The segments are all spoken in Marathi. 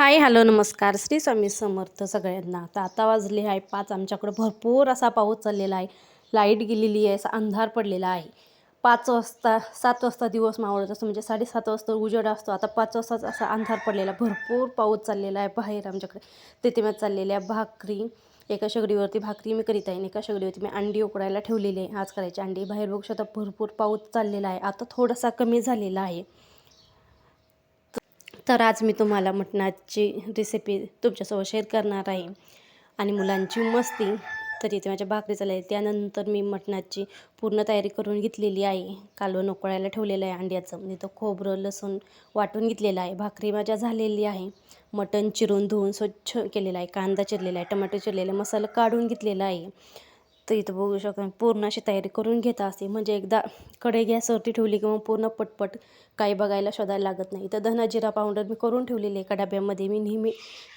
हाय हॅलो नमस्कार. श्री स्वामी समर्थ सगळ्यांना. तर आता वाजले आहे पाच. आमच्याकडं भरपूर असा पाऊस चाललेला आहे. लाइट गेलेली आहे असा अंधार पडलेला आहे. पाच वाजता सात वाजता दिवस मावळत असतो. म्हणजे साडेसात वाजता उजेड असतो. आता पाच वाजताच असा अंधार पडलेला. भरपूर पाऊस चाललेला आहे बाहेर आमच्याकडे. तिथे मग चाललेल्या भाकरी एका शेगडीवरती भाकरी मी करीत आहे एका शेगडीवरती मी अंडी उकडायला ठेवलेली आहे. आज करायची अंडी. बाहेर बघू शकता भरपूर पाऊस चाललेला आहे. आता थोडासा कमी झालेला आहे. तर आज मी तुम्हाला मटणाची रेसिपी तुमच्यासोबत शेअर करणार आहे. आणि मुलांची मस्ती तर इथे माझ्या भाकरी चालली त्यानंतर मी मटणाची पूर्ण तयारी करून घेतलेली आहे. कालवण उकळायला ठेवलेलं आहे अंड्याचं. इथं खोबरं लसूण वाटून घेतलेलं आहे. भाकरी माझ्या झालेली आहे. मटण चिरून धुवून स्वच्छ केलेलं आहे. कांदा चिरलेला आहे. टमाटर चिरलेला. आहे मसाला काढून घेतलेला आहे. तर इथं बघू शकता पूर्ण अशी तयारी करून घेत असते म्हणजे एकदा कढई गॅसवरती ठेवली किंवा पूर्ण पटपट काही बघायला शोधायला लागत नाही. इथं धना जिरा पावडर मी करून ठेवलेली आहे एका डब्यामध्ये मी नेहमी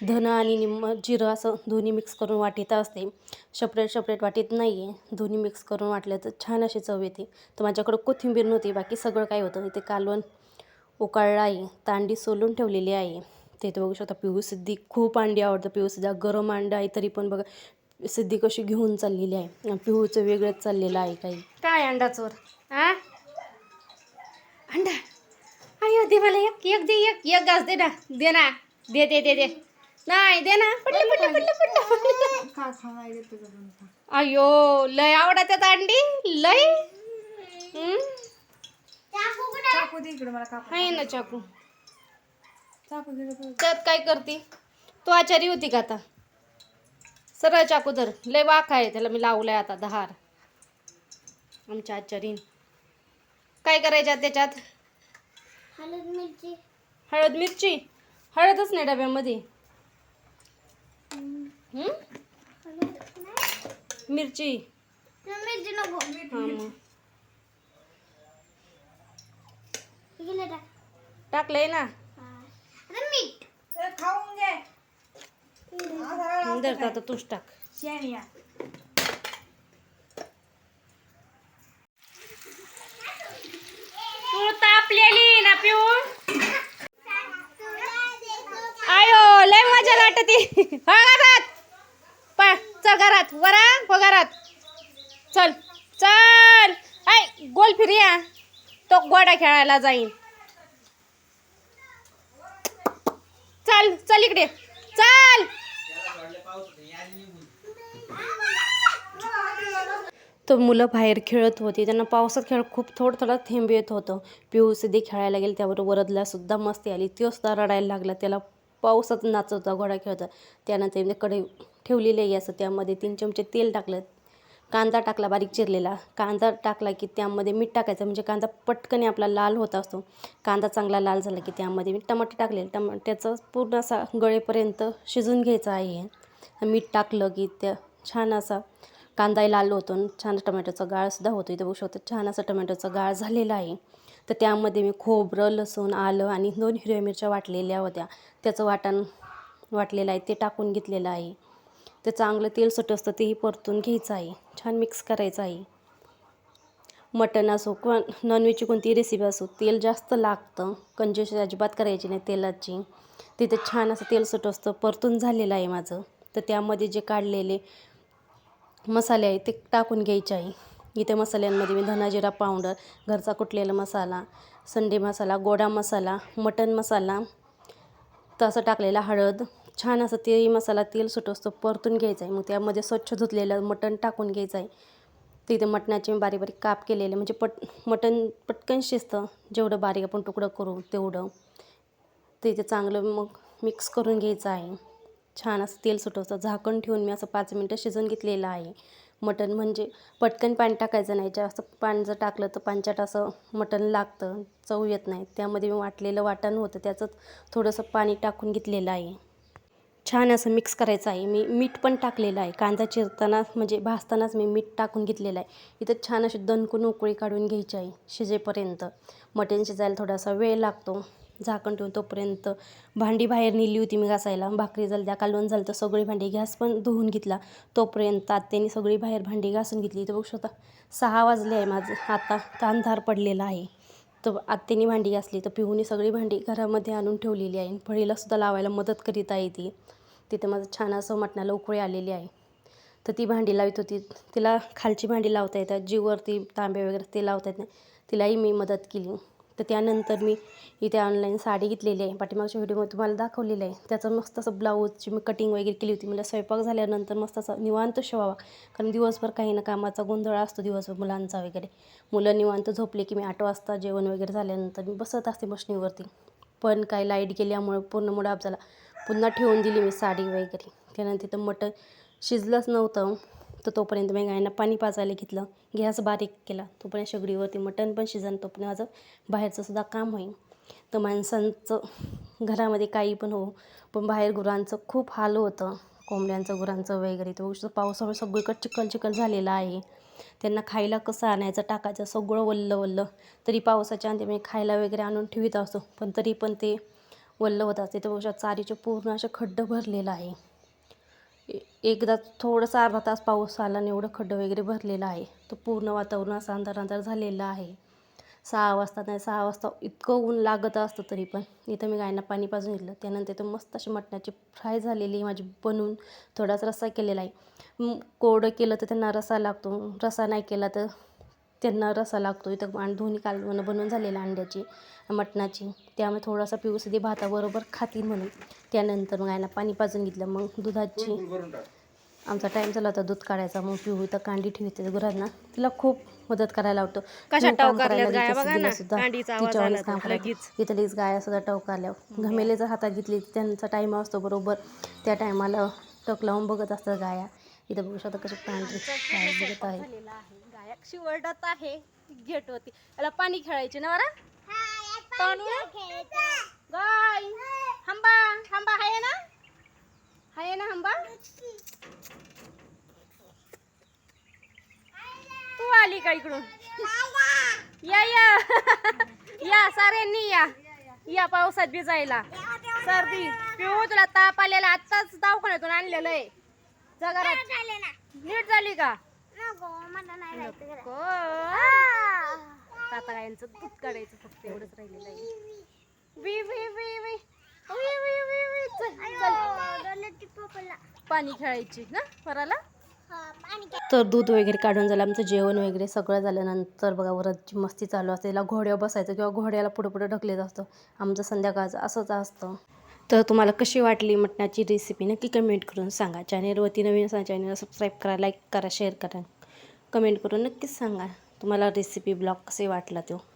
धन आणि निम जिरं असं दोन्ही मिक्स करून वाटीत असते. शपरेट शपरेट वाटीत नाही आहे दोन्ही मिक्स करून वाटलं तर छान अशी चव येते. तर माझ्याकडं कोथिंबीर नव्हती बाकी सगळं काय होतं. इथे कालवण उकाळलं आहे. तांडी सोलून ठेवलेली आहे. ते इथं बघू शकता पिऊ सिद्धी. खूप अंडी आवडतं पिऊ सिद्धा. गरम अंडा आहे तरी पण बघा सिद्धी कशी घेऊन चाललेली आहे? पिहूचं वेगळंच चाललेलं आहे काही. काय अंडा चोर आ? अंडा. अयो दे मला एक एक दे एक एक गास दे ना. दे ना. दे दे दे दे. नाही दे ना. पडलं पडलं पडलं पडलं अयो लय आवडतात अंडी. लय? चाकू दे इकडे मला काप आहे ना चाकू. चाकू. त्यात काय करते? तू आचारी होती का आता? सरळ चाकू धर लय वाख आहे त्याला मी लावलाय आता दहार. आमच्या आचारीन काय करायच्यात त्याच्यात? हळद मिरची. हळद मिरची? हळदच नाही डब्यामध्ये? मिरची. टाकलंय ना आता मीठ खाऊन घे धरता आता तूच टाक. शेणिया. तू तापलेली ना पिऊ? आयो लय मजा वाटते हो घरात. पळ चल घरात. वरा हो घरात. चल चल. ऐ गोल फिरिया तो गोडा खेळायला जाईन. चल चल इकडे. चल. तर मुलं बाहेर खेळत होती. त्यांना पावसात खेळ खूप थोडं थोडं थेंब येत होतं. पिऊ सिद्धी खेळायला गेले त्यावर वरदलासुद्धा मस्ती आली. तो सुद्धा रडायला लागला. त्याला पावसात नाचत घोडा खेळता त्यानंतर मी कढई ठेवलेली असं. त्यामध्ये तीन चमचे तेल टाकलं. कांदा टाकला बारीक चिरलेला. कांदा टाकला की त्यामध्ये मीठ टाकायचं. म्हणजे कांदा पटकन आपला लाल होत असतो. कांदा चांगला लाल झाला की त्यामध्ये मी टमाटे टाकले. टमाट्याचं पूर्ण असा गळेपर्यंत शिजून घ्यायचं आहे. मीठ टाकलं की त्या छान असा कांदाही लाल होतो आणि छान टमॅटोचा गाळसुद्धा होतो. इथे बघू शकतो छान असा टमॅटोचा गाळ झालेला आहे. तर त्यामध्ये मी खोबरं लसूण आलं आणि दोन हिरव्या मिरच्या वाटलेल्या होत्या. त्याचं वाटण वाटलेलं आहे ते टाकून घेतलेलं आहे. ते चांगलं तेल सुट असतं तेही परतून घ्यायचं आहे. छान मिक्स करायचं आहे. मटण असो किंवा नॉनव्हेजची कोणतीही रेसिपी असो तेल जास्त लागतं. कंजेशन अजिबात करायची नाही तेलाची. तिथे छान असं तेल सुट असतं परतून झालेलं आहे माझं. तर त्यामध्ये जे काढलेले मसाले आहे ते टाकून घ्यायचे आहे. इथे मसाल्यांमध्ये मी धनाजिरा पावडर घरचा कुटलेला मसाला संडे मसाला गोडा मसाला मटन मसाला तसं टाकलेला हळद. छान असं तेही मसाला तेल सुटोस्तो परतून घ्यायचं आहे. मग त्यामध्ये स्वच्छ धुतलेलं मटण टाकून घ्यायचं आहे. तिथे मटणाचे मी बारीक बारीक काप केलेले म्हणजे पट मटण पटकन शिजतं. जेवढं बारीक आपण तुकडं करू तेवढं. तिथे इथे चांगलं मग मिक्स करून घ्यायचं आहे. छान असं तेल सुटवतं. झाकण ठेवून मी असं पाच मिनटं शिजवून घेतलेलं आहे. मटण म्हणजे पटकन पाणी टाकायचं नाही. जास्त पाणी जर टाकलं तर पांचट असं मटण लागतं. चव येत नाही. त्यामध्ये मी वाटलेलं वाटण होतं. त्याचं थोडंसं पाणी टाकून घेतलेलं आहे. छान असं मिक्स करायचं आहे. मी मीठ पण टाकलेलं आहे. कांदा चिरताना म्हणजे भाजतानाच मी मीठ टाकून घेतलेलं आहे. इथं छान अशी दणकून उकळी काढून घ्यायची आहे. शिजेपर्यंत. मटण शिजायला थोडासा वेळ लागतो. झाकण ठेवून तोपर्यंत भांडी बाहेर नेली होती मी घासायला. भाकरी झाली त्या कालवण झालं तर सगळी भांडी गॅस पण धुवून घेतला. तोपर्यंत आत्याने सगळी बाहेर भांडी घासून घेतली. तर बघू शकता सहा वाजले आहे माझं. आता तर अंधार पडलेला आहे. तर आत्यानी भांडी घासली. तर पिहूनी सगळी भांडी घरामध्ये आणून ठेवलेली आहे. फळीलासुद्धा लावायला मदत करीत आहे ती. तिथं माझं छान असं मटणाला उकळी आलेली आहे. तर ती भांडी लावत होती. तिला खालची भांडी लावता येतात. जीवरती तांबे वगैरे ते लावता येत नाही. तिलाही मी मदत केली. तर त्यानंतर मी इथे ऑनलाईन साडी घेतलेली आहे. पाठीमागच्या व्हिडिओमध्ये तुम्हाला दाखवलेलं आहे. त्याचं मस्त असं ब्लाऊजची मी कटिंग वगैरे केली होती. मला स्वयंपाक झाल्यानंतर मस्त असं निवांत शोवावा. कारण दिवसभर काही ना कामाचा गोंधळ असतो दिवसभर मुलांचा वगैरे. मुलं निवांत झोपले की मी आठ वाजता जेवण वगैरे झाल्यानंतर मी बसत असते मशनीवरती. पण काही लाइट गेल्यामुळं पूर्ण मुडाप झाला. पुन्हा ठेवून दिली मी साडी वगैरे. त्यानंतर तिथं मटण शिजलंच नव्हतं. तर तोपर्यंत मी गायना पाणी पाजायला घेतलं. गॅस बारीक केला. तोपर्यंत शेगडीवरती मटण पण शिजन. तोपर्यंत माझं बाहेरचंसुद्धा काम होईल तर माणसांचं घरामध्ये काही पण हो पण बाहेर गुरांचं खूप हाल होतं. कोंबड्यांचं गुरांचं वगैरे. तो पावसामुळे सगळीकडे चिकल चिखल झालेलं आहे. त्यांना खायला कसं आणायचं टाकायचं सगळं वल्लं वल्लं. तरी पावसाच्या अंती मी खायला वगैरे आणून ठेवीत असतो. पण तरी पण ते वल्लं होत असते. त्यापेक्षा चारीचे पूर्ण असं खड्डं भरलेलं आहे. एकदा थोडंसं अर्धा तास पाऊस आला आणि एवढं खड्डं वगैरे भरलेलं आहे तर पूर्ण वातावरण असं अंधार अंधार झालेलं आहे. सहा वाजता नाही सहा वाजता इतकं ऊन लागत असतं तरी पण. इथं मी गायना पाणी पाजून घेतलं. त्यानंतर इथं मस्त अशी मटणाची फ्राय झालेली आहे माझी बनवून थोडासा रस्सा केलेला आहे. कोरडं केलं तर त्यांना रसा लागतो. रसा नाही केला तर त्यांना रसा लागतो इथं आणि दोन्ही कालवणं बनवून झालेलं अंड्याची मटणाची. त्यामुळे थोडासा पिऊस दे भाताबरोबर खातील म्हणून. त्यानंतर मग आयना पाणी पाजून घेतलं. मग दुधाची आमचा टाईम झाला होता दूध काढायचा. मग पिऊ इथं कांडी ठेवते गुरांना तिला खूप मदत करायला टवकारल्यात करायला गाया सुद्धा. टवकारल्या घमेले जर हातात घेतली. त्यांचा टाईम असतो बरोबर. त्या टायमाला टक लावून बघत असतात गाया. इथं बघू शकता कशी पांढरी गाय बघत आहे. झालेला आहे. गेट होती. याला पाणी खेळायचे ना बरं तांदूळ? गाय हंबा हंबा आहे ना? आहे ना हंबा? तू आली का इकडून? या या. या साऱ्यांनी या. या पावसात भिजायला. सर्दी. पिऊ तुला ताप आलेला. आत्ताच दवाखान्यातून आणलेलं आहे. जगारात नीट झाली का? नको मला नाही जायचं घरात. को आता गायांचं दूध काढायचं फक्त एवढंच राहिलेलं आहे. वी वी वी वी. वी वी वी वी चल चल अयो, डोळ्याची पोपला. पाणी खेळायची ना वराला? हा, पाणी. तर दूध वगैरे काढून झालं आमचं जेवण वगैरे सगळं झाल्यानंतर बघा वरची मस्ती चालू असते. त्याला घोड्यावर बसायचं किंवा घोड्याला पुढं पुढं ढकलेत असतं. आमचं संध्याकाळचं असंच असतं. तर तुम्हाला कशी वाटली मटणाची रेसिपी नक्की कमेंट करून सांगा. चॅनेलवरती नवीन असा चॅनेलला सबस्क्राईब करा लाईक करा शेअर करा. कमेंट करून नक्कीच सांगा. तुम्हाला रेसिपी ब्लॉग कसे वाटला तो?